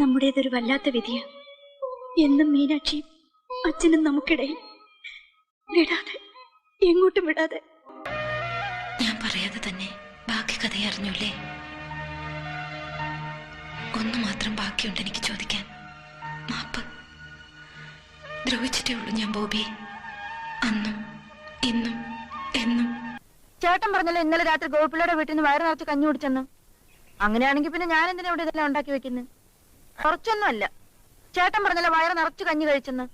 നമ്മുടേതൊരു വല്ലാത്ത വിധിയ. എന്നും മീനാക്ഷി അച്ഛനും നമുക്കിടയിൽ. വിടാതെ എങ്ങോട്ടും വിടാതെ. ഞാൻ പറയാതെ തന്നെ ബാക്കി കഥ അറിഞ്ഞൂല്ലേ? ഒന്ന് മാത്രം ബാക്കിയുണ്ട് എനിക്ക് ചോദിക്കാൻ. മാപ്പ്. ദ്രോഹിച്ചിട്ടേ ഉള്ളൂ ഞാൻ ബോബി. അന്നും ഇന്നും എന്നും. ചേട്ടൻ പറഞ്ഞല്ലോ ഇന്നലെ രാത്രി ഗോപിള്ളയുടെ വീട്ടിൽ നിന്ന് വയറ് നിറച്ച് കഞ്ഞി കുടിച്ചെന്ന്. അങ്ങനെയാണെങ്കിൽ പിന്നെ ഞാൻ എന്തിനാ ഇവിടെ ഇതെല്ലാം ഉണ്ടാക്കി വെക്കുന്നത് കുറച്ചൊന്നും അല്ല ചേട്ടൻ പറഞ്ഞല്ലോ വയറ് നിറച്ച് കഞ്ഞി കഴിച്ചെന്ന്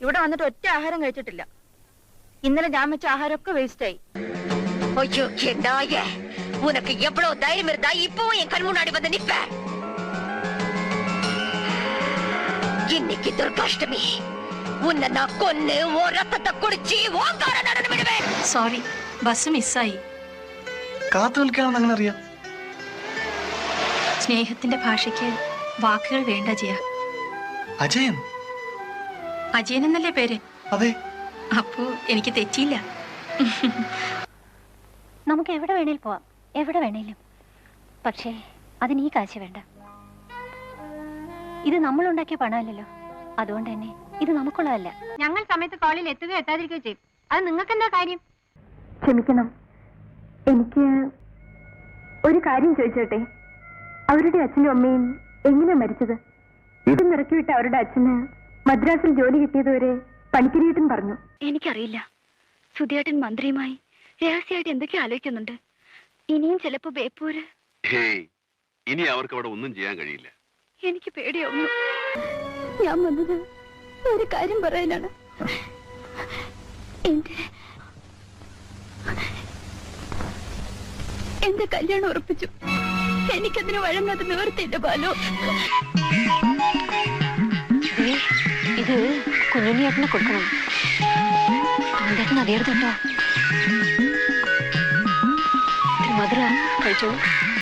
ഇവിടെ വന്നിട്ട് ഒറ്റ ആഹാരം കഴിച്ചിട്ടില്ല ഇന്നലെ ഞാൻ വെച്ച ആഹാരമൊക്കെ വേസ്റ്റ് ആയി ஐயோ என் நாயே உனக்கு எவ்வளவு தைரியம் இருந்தா இப்போ என் கண் முன்னாடி வந்து நிப்ப இன்னைக்கு துர்காஷ்டமி உன்னை நான் கொன்னு ஓ ரத்தத்தை குடிச்சு ஓங்கார நடனம் விடுவேன் സോറി ബസ് മിസ്സായി കാത്തു നിൽക്കുകയാണെന്ന് അങ്ങനെ അറിയാം സ്നേഹത്തിന്റെ ഭാഷയ്ക്ക് വാക്കുകൾ വേണ്ട ജയ അജയൻ? അജയൻ എന്നല്ലേ പേര്? അതെ. അപ്പോ എനിക്ക് തെറ്റിയില്ല. നമുക്ക് എവിടെ വേണേലും പോവാം. എവിടെ വേണേലും. പക്ഷേ അതിന് ഈ കാശ് വേണ്ട. ഇത് നമ്മൾ ഉണ്ടാക്കിയ പണമല്ലല്ലോ. അതുകൊണ്ട് തന്നെ ഇത് നമുക്കുള്ളതല്ല. ഞങ്ങൾ സമയത്ത് കോളിൽ എത്തുകയോ എത്താതിരിക്കുകയോ ചെയ്യും. അത് നിങ്ങൾക്ക് എന്താ കാര്യം? ക്ഷമിക്കണം. എനിക്ക് ഒരു കാര്യം ചോദിച്ചോട്ടെ? അവരുടെ അച്ഛനും അമ്മയും എങ്ങനെയാ മരിച്ചത്? ഇതും നിറക്കി വിട്ട അവരുടെ അച്ഛന് മദ്രാസിൽ ജോലി കിട്ടിയതുവരെ പണിക്കിരിയേട്ടൻ പറഞ്ഞു. എനിക്കറിയില്ല. സുധിയേട്ടൻ മന്ത്രിയുമായി രഹസ്യമായിട്ട് എന്തൊക്കെ ആലോചിക്കുന്നുണ്ട്. ഇനിയും ചിലപ്പോ ബേപ്പൂര്. ഹേയ് ഇനി അവർക്ക് അവിടെ ഒന്നും ചെയ്യാൻ കഴിയില്ല. എനിക്ക് പേടിയാവുന്നു. ഞാൻ വന്നത് ഒരു കാര്യം പറയാനാണ്. എന്റെ എന്റെ കല്യാണം ഉറപ്പിച്ചു. എനിക്കതിന് വഴങ്ങാതെ നിവർത്തിയില്ല ബാലു? ഇത് കുഞ്ഞുണ്ണിയേട്ടനെ കൊടുക്കണം. കുഞ്ഞുണ്ണിയേട്ടൻ അതേർത്തുണ്ടോ മധുര കഴിച്ചോളൂ.